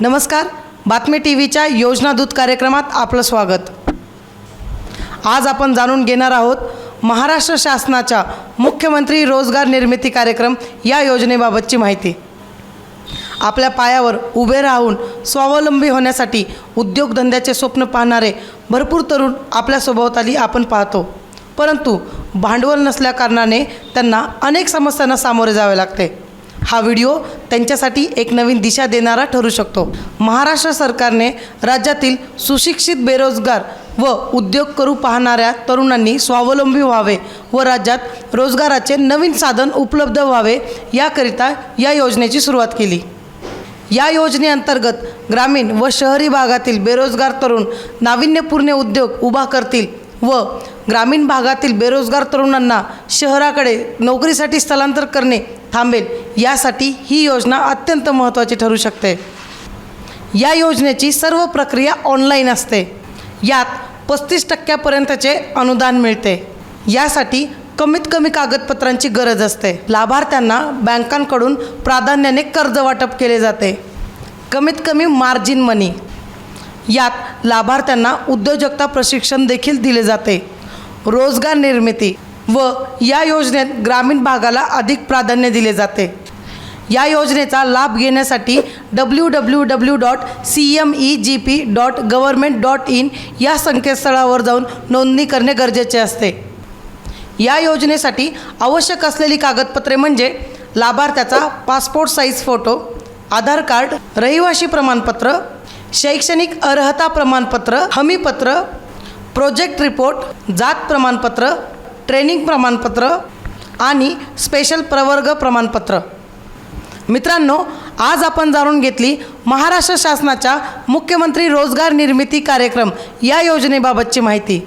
नमस्कार बातमी टी व्हीच्या योजना दूत कार्यक्रमात आपलं स्वागत. आज आपण जाणून घेणार आहोत महाराष्ट्र शासनाच्या मुख्यमंत्री रोजगार निर्मिती कार्यक्रम या योजनेबाबतची माहिती. आपल्या पायावर उभे राहून स्वावलंबी होण्यासाठी उद्योगधंद्याचे स्वप्न पाहणारे भरपूर तरुण आपल्या सभोवताली आपण पाहतो. परंतु भांडवल नसल्याकारणाने त्यांना अनेक समस्यांना सामोरे जावे लागते. हा व्हिडिओ त्यांच्यासाठी एक नवीन दिशा देणारा ठरू शकतो. महाराष्ट्र सरकारने राज्यातील सुशिक्षित बेरोजगार व उद्योग करू पाहणाऱ्या तरुणांनी स्वावलंबी व्हावे व राज्यात रोजगाराचे नवीन साधन उपलब्ध व्हावे याकरिता या योजनेची सुरुवात केली. या योजनेअंतर्गत ग्रामीण व शहरी भागातील बेरोजगार तरुण नाविन्यपूर्ण उद्योग उभा करतील व ग्रामीण भागातील बेरोजगार तरुणांना शहराकडे नोकरीसाठी स्थलांतर करणे थांबेल यासाठी ही योजना अत्यंत महत्त्वाची ठरू शकते. या योजनेची सर्व प्रक्रिया ऑनलाईन असते. यात पस्तीस टक्क्यापर्यंतचे अनुदान मिळते. यासाठी कमीत कमी कागदपत्रांची गरज असते. लाभार्थ्यांना बँकांकडून प्राधान्याने कर्ज वाटप केले जाते. कमीत कमी मार्जिन मनी यात लाभार्थ्यांना उद्योजकता प्रशिक्षण देखील दिले जाते. रोजगार निर्मिती व या योजनेत ग्रामीण भागाला अधिक प्राधान्य दिले जाते. या योजनेचा लाभ घेण्यासाठी W W W dot C M E G P dot government dot in या संकेतस्थळावर जाऊन नोंदणी करणे गरजेचे असते. या योजनेसाठी आवश्यक असलेली कागदपत्रे म्हणजे लाभार्थ्याचा passport size photo Aadhaar card रहिवाशी प्रमाणपत्र शैक्षणिक अर्हता प्रमाणपत्र हमीपत्र प्रोजेक्ट रिपोर्ट जात प्रमाणपत्र ट्रेनिंग प्रमाणपत्र आणि स्पेशल प्रवर्ग प्रमाणपत्र. मित्रांनो आज आपण जाणून घेतली महाराष्ट्र शासनाच्या मुख्यमंत्री रोजगार निर्मिती कार्यक्रम या योजनेबाबतची माहिती.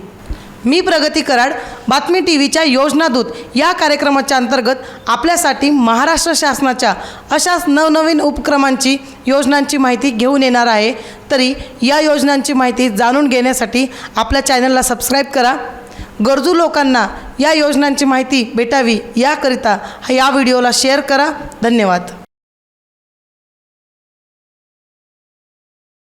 मी प्रगती कराड बातमी टी व्हीच्या योजनादूत. या कार्यक्रमाच्या अंतर्गत आपल्यासाठी महाराष्ट्र शासनाच्या अशाच नवनवीन उपक्रमांची योजनांची माहिती घेऊन येणार आहे. तरी या योजनांची माहिती जाणून घेण्यासाठी आपल्या चॅनलला सबस्क्राईब करा. गरजू लोकांना या योजनांची माहिती भेटावी याकरिता या व्हिडिओला शेअर करा. धन्यवाद.